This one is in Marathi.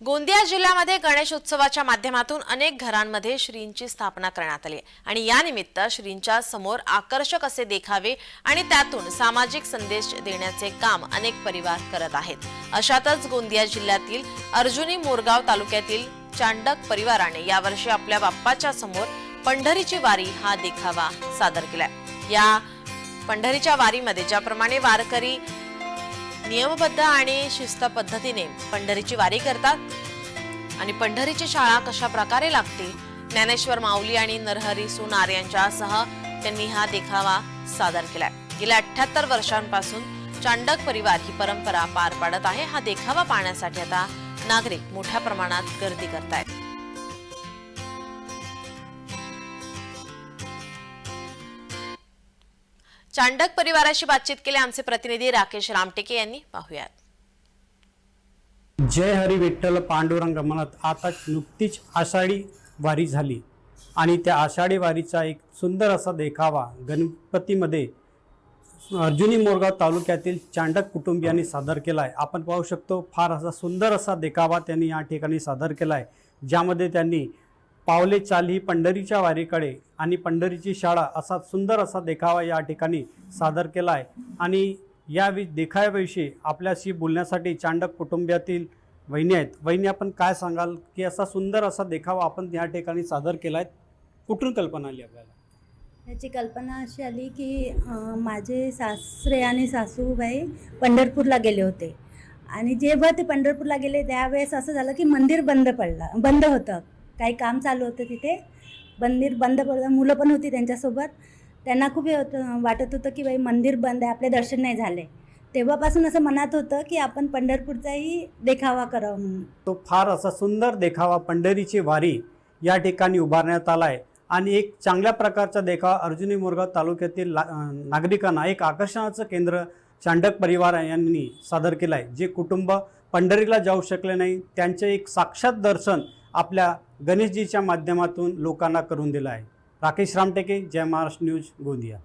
गोंदिया जिल्ह्यामध्ये गणेश उत्सवाच्या माध्यमातून अनेक घरांमध्ये श्रींची स्थापना करण्यात आली आणि यानिमित्त श्रींच्या समोर आकर्षक असे देखावे आणि त्यातून सामाजिक संदेश देण्याचे काम अनेक परिवार करत आहेत. अशातच गोंदिया जिल्ह्यातील अर्जुनी मोरगाव तालुक्यातील चांडक परिवाराने यावर्षी आपल्या बाप्पाच्या समोर पंढरीची वारी हा देखावा सादर केलाय. या पंढरीच्या वारीमध्ये ज्याप्रमाणे वारकरी नियमबद्ध आणि शिस्त पद्धतीने पंढरीची वारी करतात. आणि पंढरीची शाळा कशा प्रकारे लागते? ज्ञानेश्वर माऊली आणि नरहरी सुनार यांच्यासह त्यांनी हा देखावा सादर केलाय. गेल्या अठ्याहत्तर वर्षांपासून चांडक परिवार ही परंपरा पार पाडत आहे. हा देखावा पाहण्यासाठी आता नागरिक मोठ्या प्रमाणात गर्दी करतायत. चांडक परिवाराशी बातचीत केली आमचे प्रतिनिधी राकेश रामटेके यांनी. पाहूयात. जय हरी विठ्ठल पांडुरंग म्हणत आता नुकतीच आषाढी वारी झाली आणि त्या आषाढी वारीचा एक सुंदर असा देखावा गणपतीमध्ये अर्जुनी मोरगाव तालुक्यातील चांडक कुटुंबियांनी सादर केला आहे आपण पाहू शकतो फार असा सुंदर असा देखावा त्यांनी या ठिकाणी सादर केला आहे ज्यामध्ये त्यांनी पावले चाल ही पंढरीच्या वारीकडे आणि पंढरीची शाळा असा सुंदर असा देखावा या ठिकाणी सादर केला आहे आणि या वि देखाव्याविषयी आपल्याशी बोलण्यासाठी चांडक कुटुंबातील वहिनी आहेत. वहिनी आपण काय सांगाल की असा सुंदर असा देखावा आपण या ठिकाणी सादर केला आहे कुठून कल्पना आली आपल्याला? याची कल्पना अशी आली की माझे सासरे आणि सासूबाई पंढरपूरला गेले होते. आणि जेव्हा ते पंढरपूरला गेले त्यावेळेस असं झालं की मंदिर बंद पडलं बंद होतं. काही काम चालू होतं तिथे. मंदिर बंद पडलं. मुलं पण होती त्यांच्यासोबत. त्यांना खूप हे वाटत होतं की बाई मंदिर बंद आहे आपले दर्शन नाही झाले. तेव्हापासून असं मनात होतं की आपण पंढरपूरचाही देखावा करावा म्हणून. तो फार असा सुंदर देखावा पंढरीची वारी या ठिकाणी उभारण्यात आला आहे आणि एक चांगल्या प्रकारचा देखावा अर्जुनी मोरगाव तालुक्यातील ला- नागरिकांना एक आकर्षणाचं केंद्र चांडक परिवार यांनी सादर केलं आहे जे कुटुंब पंढरीला जाऊ शकले नाही त्यांचे एक साक्षात दर्शन आपल्या गणेशजीच्या माध्यमातून लोकांना करून दिलं आहे. राकेश रामटेके जय महाराष्ट्र न्यूज गोंदिया.